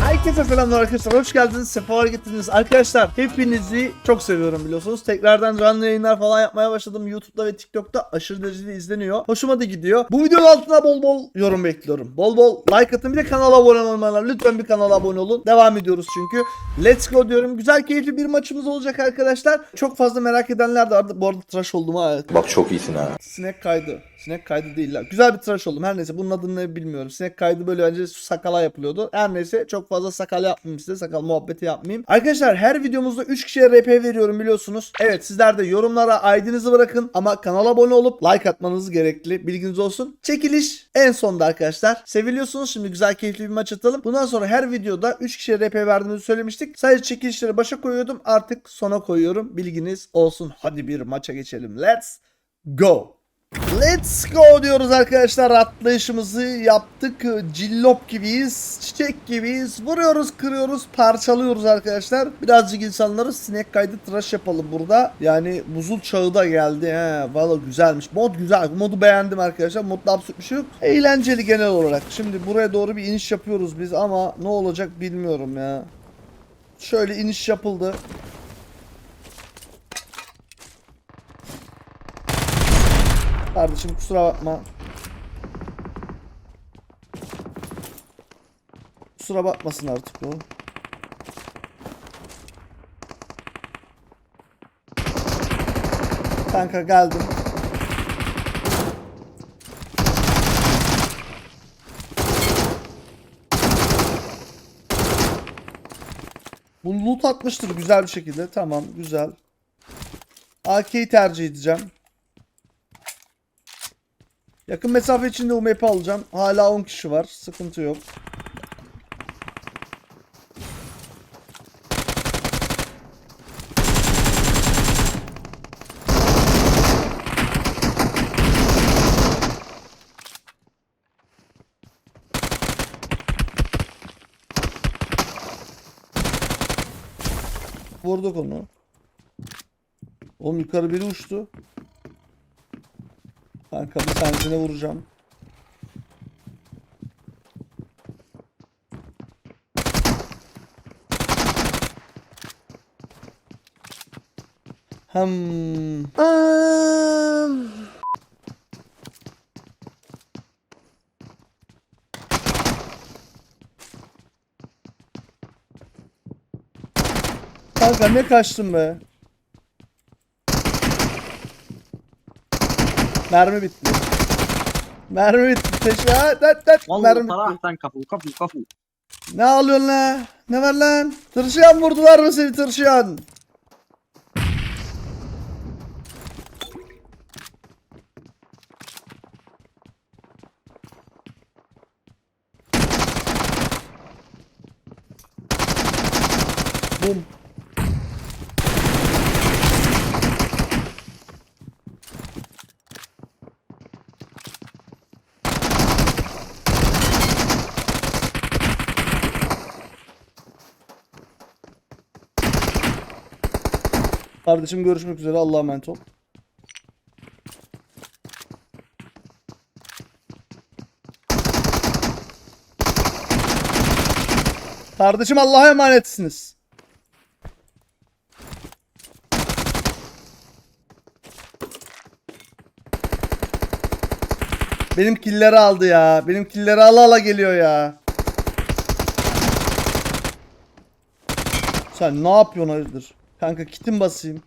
Herkese selamlar arkadaşlar. Hoş geldiniz. Sefalar getirdiniz. Arkadaşlar hepinizi çok seviyorum biliyorsunuz. Tekrardan canlı yayınlar falan yapmaya başladım. YouTube'da ve TikTok'ta aşırı derecede izleniyor. Hoşuma da gidiyor. Bu videonun altına bol bol yorum bekliyorum. Bol bol like atın. Bir de kanala abone olmayanlar lütfen bir kanala abone olun. Devam ediyoruz çünkü. Let's go diyorum. Güzel keyifli bir maçımız olacak arkadaşlar. Çok fazla merak edenler de vardı. Bu arada tıraş oldum ha. Bak çok iyisin ha. Sinek kaydı. Sinek kaydı değil lan. Güzel bir tıraş oldum. Her neyse bunun adını ne bilmiyorum. Sinek kaydı böyle önce sakala yapılıyordu. Her neyse çok fazla sakal yapmayayım size. Sakal muhabbeti yapmayayım. Arkadaşlar her videomuzda 3 kişiye RP veriyorum biliyorsunuz. Evet sizler de yorumlara ID'nizi bırakın. Ama kanala abone olup like atmanız gerekli. Bilginiz olsun. Çekiliş en sonda arkadaşlar. Seviliyorsunuz. Şimdi güzel keyifli bir maç atalım. Bundan sonra her videoda 3 kişiye RP verdiğimizi söylemiştik. Sadece çekilişleri başa koyuyordum. Artık sona koyuyorum. Bilginiz olsun. Hadi bir maça geçelim. Let's go. Let's go diyoruz arkadaşlar. Atlayışımızı yaptık. Cillop gibiyiz. Çiçek gibiyiz. Vuruyoruz, kırıyoruz, parçalıyoruz arkadaşlar. Birazcık insanları sinek kaydı tıraş yapalım burada. Yani buzul çağı da geldi. He, valla güzelmiş. Mod güzel. Modu beğendim arkadaşlar. Modda absürt bir şey yok. Eğlenceli genel olarak. Şimdi buraya doğru bir iniş yapıyoruz biz ama ne olacak bilmiyorum ya. Şöyle iniş yapıldı. Kardeşim kusura bakma. Kusura bakmasın artık o. Kanka geldim. Bu loot atmıştır güzel bir şekilde. Tamam güzel. AK'yi tercih edeceğim. Yakın mesafe içinde UMP alacağım. Hala 10 kişi var. Sıkıntı yok. Vurduk onu. Oğlum yukarı biri uçtu. Kanka bir tanesine vuracağım. Hmm. Kanka ne kaçtın be? Mermi bitti. Mermi bitti. Teşekkür Mermi bitti. sen kapı kapı kapı. Ne alıyorsun la? Ne var lan? Tırşıyan vurdular mı seni tırşıyan? Bum. Kardeşim görüşmek üzere. Allah'a emanet ol. Kardeşim Allah'a emanetsiniz. Benim killeri aldı ya. Benim killeri ala ala geliyor ya. Sen ne yapıyorsun hayırdır? Kanka kitim basayım.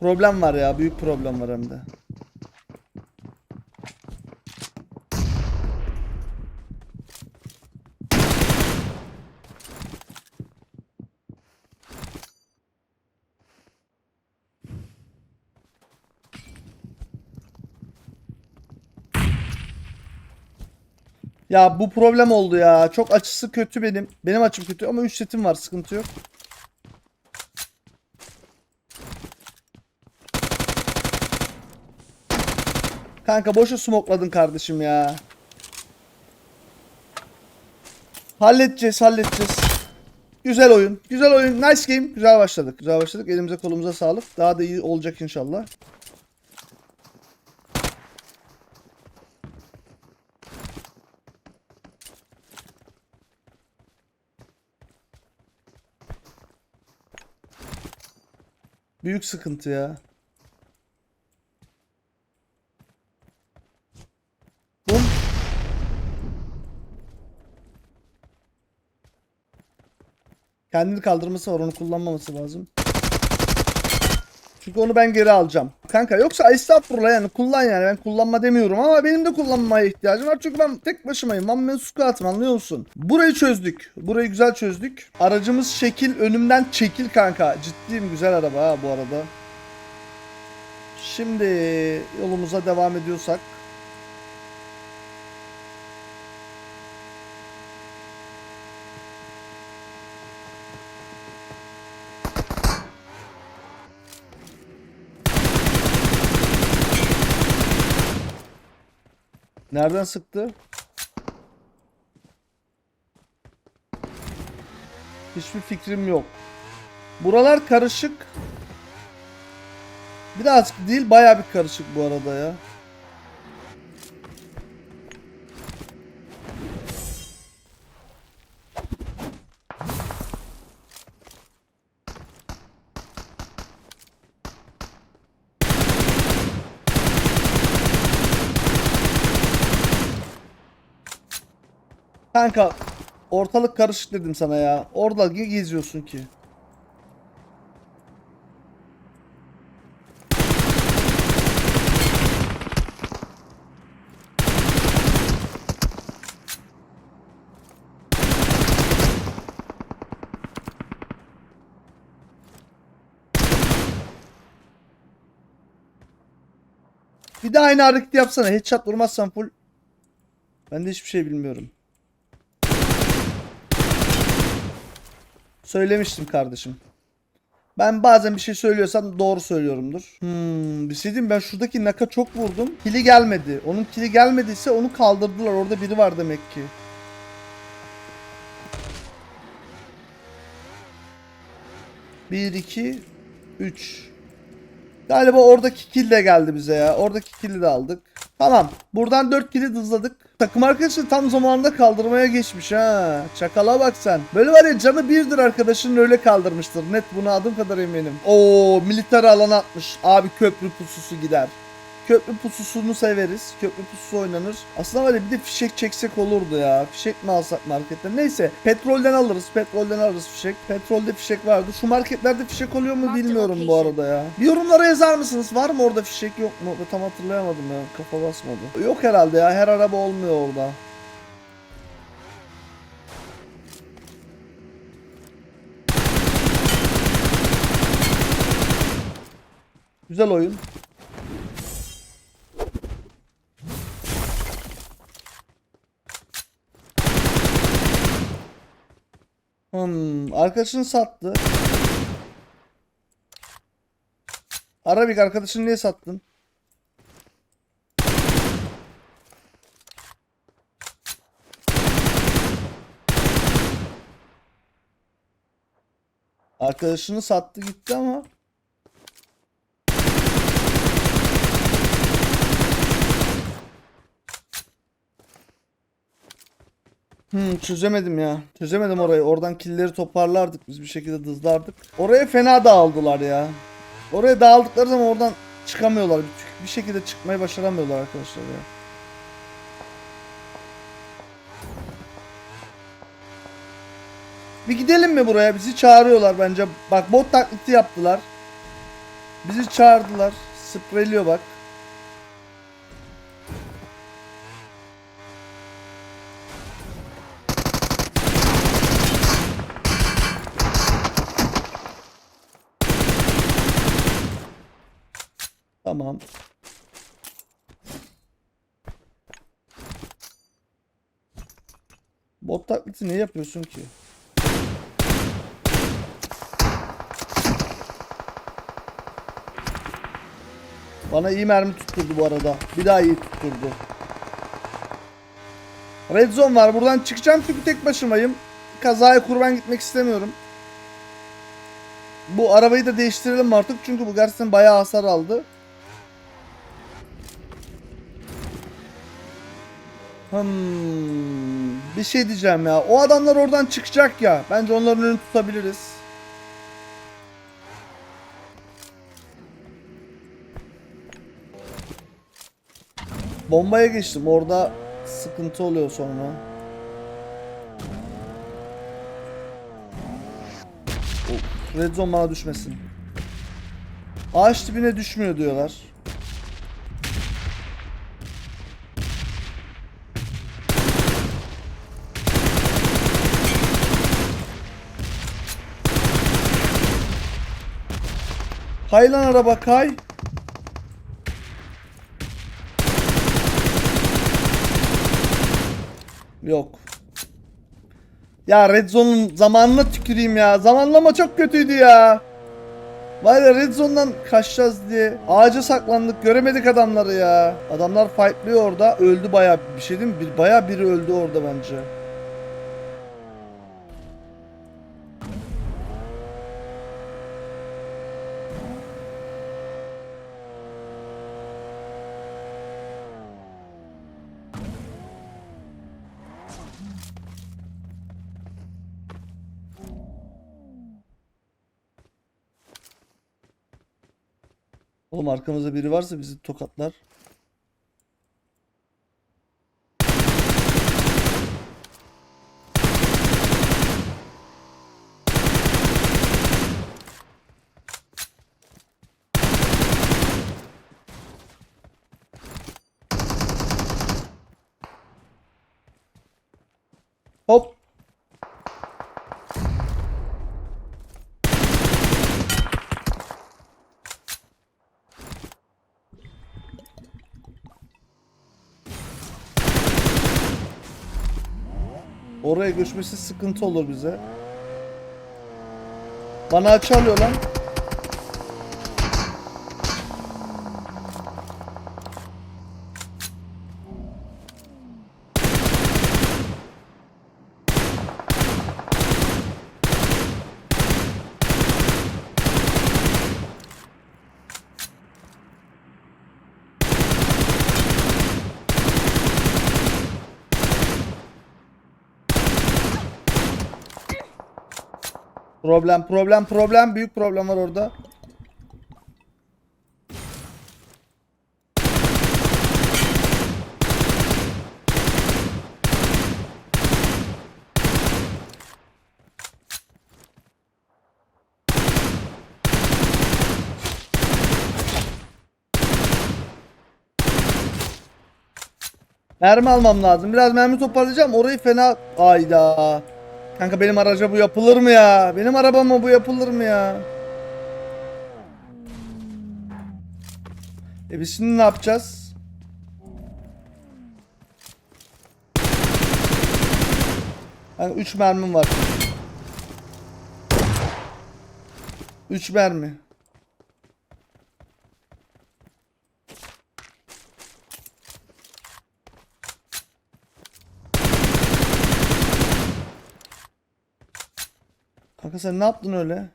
Problem var ya. Büyük problem var hem de. Ya bu problem oldu ya. Çok açısı kötü benim. Benim açım kötü ama 3 setim var. Sıkıntı yok. Kanka boşa smokladın kardeşim ya. Halledeceğiz halledeceğiz. Güzel oyun. Güzel oyun. Nice game. Güzel başladık. Güzel başladık. Elimize kolumuza sağlık. Daha da iyi olacak inşallah. Büyük sıkıntı ya. Bum. Kendini kaldırması var onu kullanmaması lazım. Çünkü onu ben geri alacağım. Kanka yoksa estağfurullah yani kullan yani ben kullanma demiyorum ama benim de kullanmaya ihtiyacım var. Çünkü ben tek başımayım. One man squat'ım anlıyor musun? Burayı çözdük. Burayı güzel çözdük. Aracımız şekil önümden çekil kanka. Ciddiyim güzel araba ha bu arada. Şimdi yolumuza devam ediyorsak. Nereden sıktı? Hiçbir fikrim yok. Buralar karışık. Birazcık değil bayağı bir karışık bu arada ya. Kanka ortalık karışık dedim sana ya. Orada ge- geziyorsun ki. Bir de aynı hareketi yapsana. Headshot vurmazsan full. Ben de hiçbir şey bilmiyorum. Söylemiştim kardeşim. Ben bazen bir şey söylüyorsam doğru söylüyorumdur. Hmm, bir şey diyeyim ben şuradaki naka çok vurdum. Kili gelmedi. Onun kili gelmediyse onu kaldırdılar. Orada biri var demek ki. Bir, iki, üç. Galiba oradaki kill de geldi bize ya. Oradaki kill'i de aldık. Tamam. Buradan 4 kill'i hızladık. Takım arkadaşı tam zamanında kaldırmaya geçmiş ha. Çakala bak sen. Böyle var ya canı birdir arkadaşının öyle kaldırmıştır. Net buna adım kadar eminim. Oo militer alan atmış. Abi köprü pususu gider. Köprü pususunu severiz. Köprü pususu oynanır. Aslında var ya bir de fişek çeksek olurdu ya. Fişek mi alsak marketten? Neyse. Petrolden alırız. Petrolden alırız fişek. Petrolde fişek vardı. Şu marketlerde fişek oluyor mu bilmiyorum bu arada ya. Bir yorumlara yazar mısınız? Var mı orada fişek yok mu? Tam hatırlayamadım ya. Kafa basmadı. Yok herhalde ya. Her araba olmuyor orada. Güzel oyun. Hmm, arkadaşını sattı. Arabik arkadaşını niye sattın? Arkadaşını sattı gitti ama. Hmm, çözemedim ya. Çözemedim orayı. Oradan killeri toparlardık biz bir şekilde dızlardık. Oraya fena dağıldılar ya. Oraya dağıldıkları zaman oradan çıkamıyorlar. Bir, şekilde çıkmayı başaramıyorlar arkadaşlar ya. Bir gidelim mi buraya? Bizi çağırıyorlar bence. Bak bot taklidi yaptılar. Bizi çağırdılar. Spreyliyor bak. Tamam. Bot taklidi ne yapıyorsun ki? Bana iyi mermi tutturdu bu arada. Bir daha iyi tutturdu. Red zone var. Buradan çıkacağım çünkü tek başımayım. kazaya kurban gitmek istemiyorum. Bu arabayı da değiştirelim artık çünkü bu gerçekten bayağı hasar aldı. Hmm, bir şey diyeceğim ya. O adamlar oradan çıkacak ya. Bence onların önünü tutabiliriz. Bombaya geçtim. Orada sıkıntı oluyor sonra. Of, Red zone bana düşmesin. Ağaç dibine düşmüyor diyorlar. Kay lan araba kay. Yok. Ya Red Zone'un zamanına tüküreyim ya. Zamanlama çok kötüydü ya. Var ya Red Zone'dan kaçacağız diye. Ağaca saklandık. Göremedik adamları ya. Adamlar fightlıyor orada. Öldü bayağı bir şey değil mi? Bayağı biri öldü orada bence. Oğlum arkamızda biri varsa bizi tokatlar. Oraya göçmesi sıkıntı olur bize. Bana açı lan. Problem problem problem büyük problem var orada. Mermi almam lazım. Biraz mermi toparlayacağım. Orayı fena... Ayda. Kanka benim araca bu yapılır mı ya? Benim arabama bu yapılır mı ya? E biz şimdi ne yapacağız? Yani 3 mermim var. 3 mermi. Kanka sen ne yaptın öyle?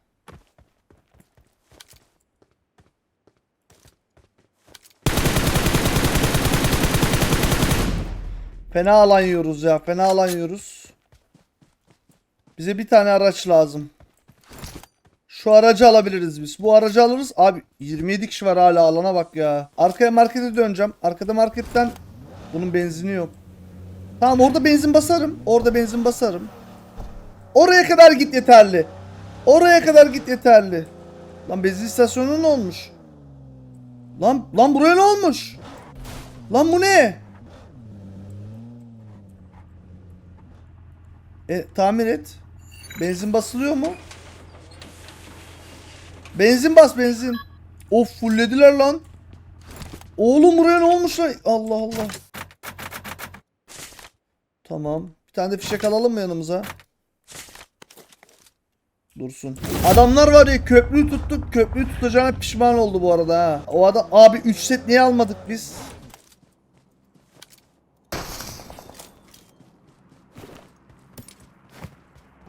Fena alan yiyoruz ya. Fena alan yiyoruz. Bize bir tane araç lazım. Şu aracı alabiliriz biz. Bu aracı alırız. Abi 27 kişi var hala alana bak ya. Arkaya markete döneceğim. Arkada marketten bunun benzini yok. Tamam orada benzin basarım. Orada benzin basarım. Oraya kadar git yeterli. Oraya kadar git yeterli. Lan benzin istasyonu ne olmuş? Lan lan buraya ne olmuş? Lan bu ne? E tamir et. Benzin basılıyor mu? Benzin bas benzin. Of fulllediler lan. Oğlum buraya ne olmuş lan? Allah Allah. Tamam. Bir tane de fişek alalım mı yanımıza? Dursun. Adamlar var ya köprüyü tuttuk. Köprüyü tutacağına pişman oldu bu arada ha. O adam abi 3 set niye almadık biz?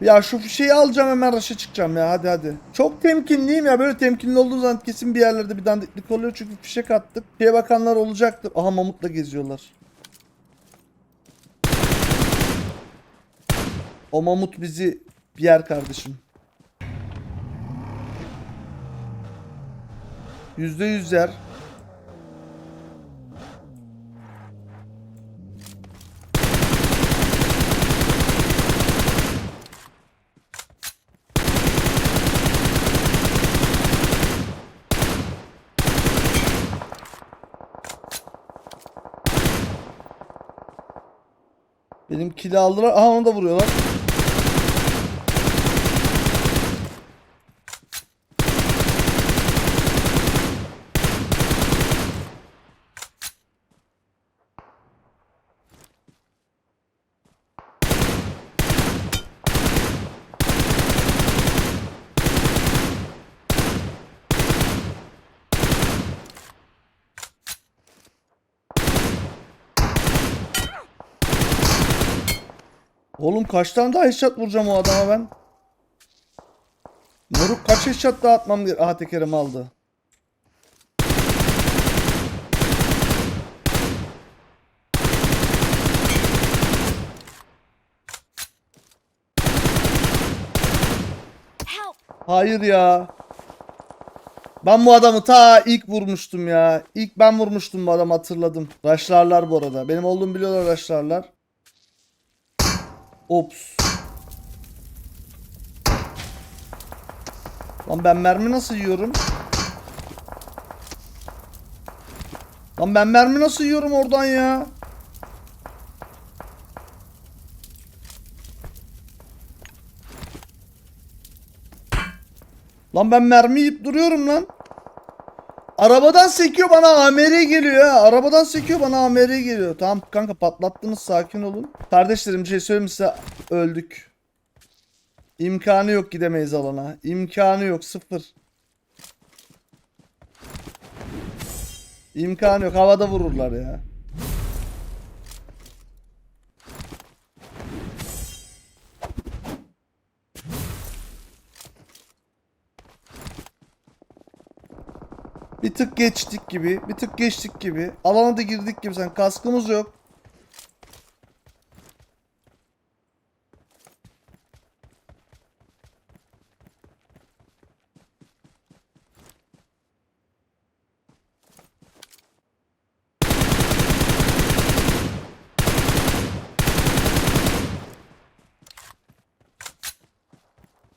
Ya şu fişeği alacağım hemen raşa çıkacağım ya hadi hadi. Çok temkinliyim ya böyle temkinli olduğu zaman kesin bir yerlerde bir dandiklik oluyor çünkü fişek attık. Şeye bakanlar olacaktır. Aha mamutla geziyorlar. O mamut bizi bir yer kardeşim. Yüzde yüz yer. Benim kili aldılar. Aha onu da vuruyorlar. Kaç tane daha headshot vuracağım o adama ben? Moruk kaç headshot daha atmam gerekiyor? Aha tekerimi aldı. Hayır ya. Ben bu adamı ta ilk vurmuştum ya. İlk ben vurmuştum bu adamı hatırladım. Raşlarlar bu arada. Benim olduğumu biliyorlar raşlarlar. Ops. Lan ben mermi nasıl yiyorum? Lan ben mermi nasıl yiyorum oradan ya? Lan ben mermi yiyip duruyorum lan. Arabadan sekiyor bana AMR geliyor ya. Arabadan sekiyor bana AMR geliyor. Tamam kanka patlattınız sakin olun. Kardeşlerim bir şey söyleyeyim size öldük. İmkanı yok gidemeyiz alana. İmkanı yok sıfır. İmkanı yok havada vururlar ya. Bir tık geçtik gibi. Bir tık geçtik gibi. Alana da girdik gibi. Sen kaskımız yok.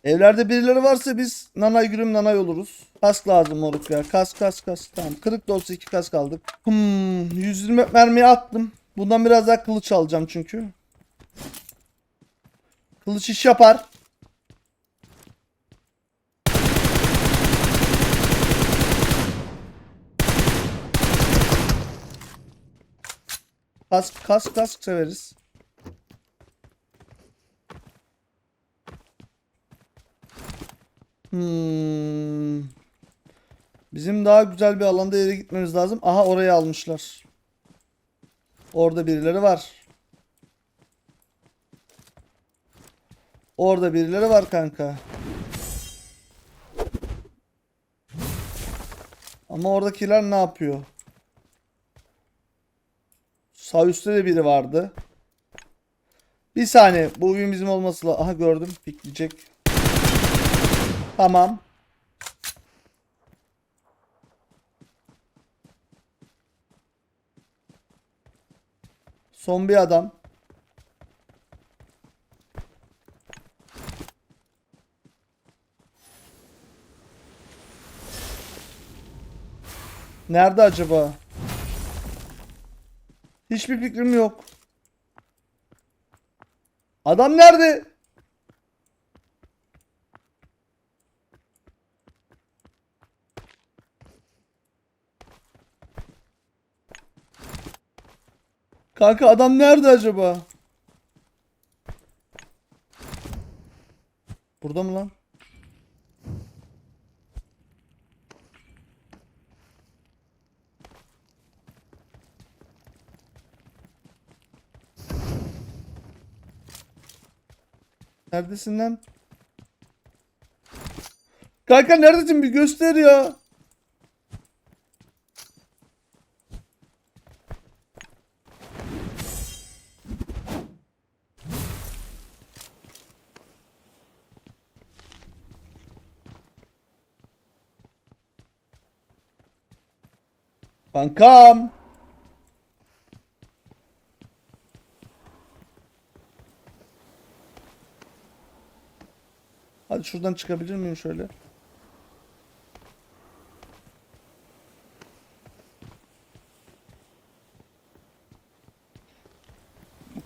Evlerde birileri varsa biz nanay gülüm nanay oluruz. Kask lazım moruk ya. Kask kask kask. Tamam. Kırık da olsa iki kask aldık. Hmm, 120 mermiyi attım. Bundan biraz daha kılıç alacağım çünkü. Kılıç iş yapar. Kask kask kask severiz. Hmm. Bizim daha güzel bir alanda yere gitmemiz lazım. Aha orayı almışlar. Orada birileri var. Orada birileri var kanka. Ama oradakiler ne yapıyor? Sağ üstte de biri vardı. Bir saniye. Bu oyun bizim olması lazım. Aha gördüm. Pikleyecek. Tamam. Son bir adam. Nerede acaba? Hiçbir fikrim yok. Adam nerede? Kanka adam nerede acaba? Burada mı lan? Neredesin lan? Kanka neredesin bir göster ya. Kankam. Hadi şuradan çıkabilir miyim şöyle?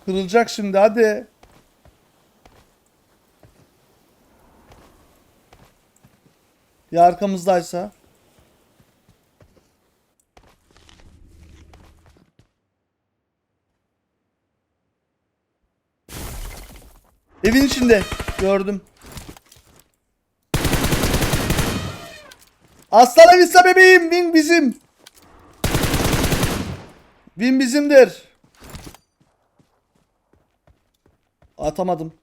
Kırılacak şimdi hadi. Ya arkamızdaysa? Evin içinde. Gördüm. Aslanım ise bebeğim. Win bizim. Win bizimdir. Atamadım.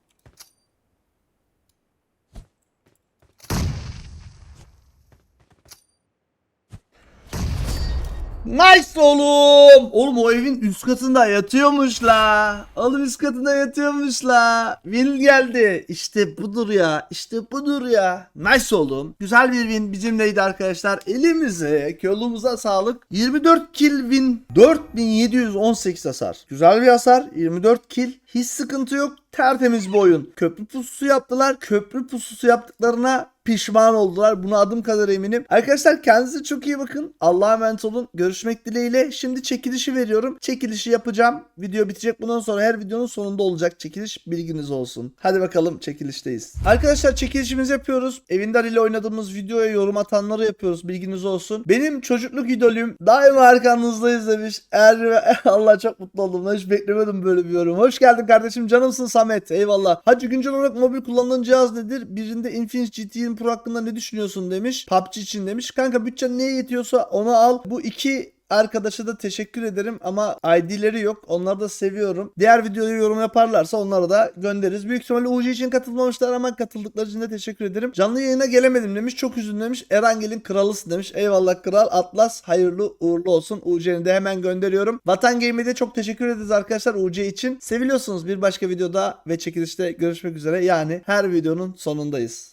Nice oğlum. Oğlum o evin üst katında yatıyormuş la. Oğlum üst katında yatıyormuş la. Win geldi. İşte budur ya. İşte budur ya. Nice oğlum. Güzel bir win bizimleydi arkadaşlar. Elimize, yolumuza sağlık. 24 kill win. 4718 hasar. Güzel bir hasar. 24 kill. Hiç sıkıntı yok. Tertemiz bir oyun. Köprü pususu yaptılar. Köprü pususu yaptıklarına pişman oldular. Buna adım kadar eminim. Arkadaşlar kendinize çok iyi bakın. Allah'a emanet olun. Görüşmek dileğiyle. Şimdi çekilişi veriyorum. Çekilişi yapacağım. Video bitecek. Bundan sonra her videonun sonunda olacak çekiliş. Bilginiz olsun. Hadi bakalım çekilişteyiz. Arkadaşlar çekilişimizi yapıyoruz. Evindar ile oynadığımız videoya yorum atanları yapıyoruz. Bilginiz olsun. Benim çocukluk idolüm daima arkanızdayız demiş. Er Allah çok mutlu oldum. Hiç beklemedim böyle bir yorum. Hoş geldin kardeşim. Canımsın Samet. Eyvallah. Hacı güncel olarak mobil kullanılan cihaz nedir? Birinde Infinix GT 20 Pro hakkında ne düşünüyorsun demiş. PUBG için demiş. Kanka bütçen neye yetiyorsa onu al. Bu iki arkadaşa da teşekkür ederim ama ID'leri yok. Onları da seviyorum. Diğer videoyu yorum yaparlarsa onlara da göndeririz. Büyük ihtimalle UC için katılmamışlar ama katıldıkları için de teşekkür ederim. Canlı yayına gelemedim demiş. Çok üzüldüm demiş. Erangel'in kralısın demiş. Eyvallah kral. Atlas hayırlı uğurlu olsun. UC'ni de hemen gönderiyorum. Vatan Game'e de çok teşekkür ederiz arkadaşlar UC için. Seviliyorsunuz bir başka videoda ve çekilişte görüşmek üzere. Yani her videonun sonundayız.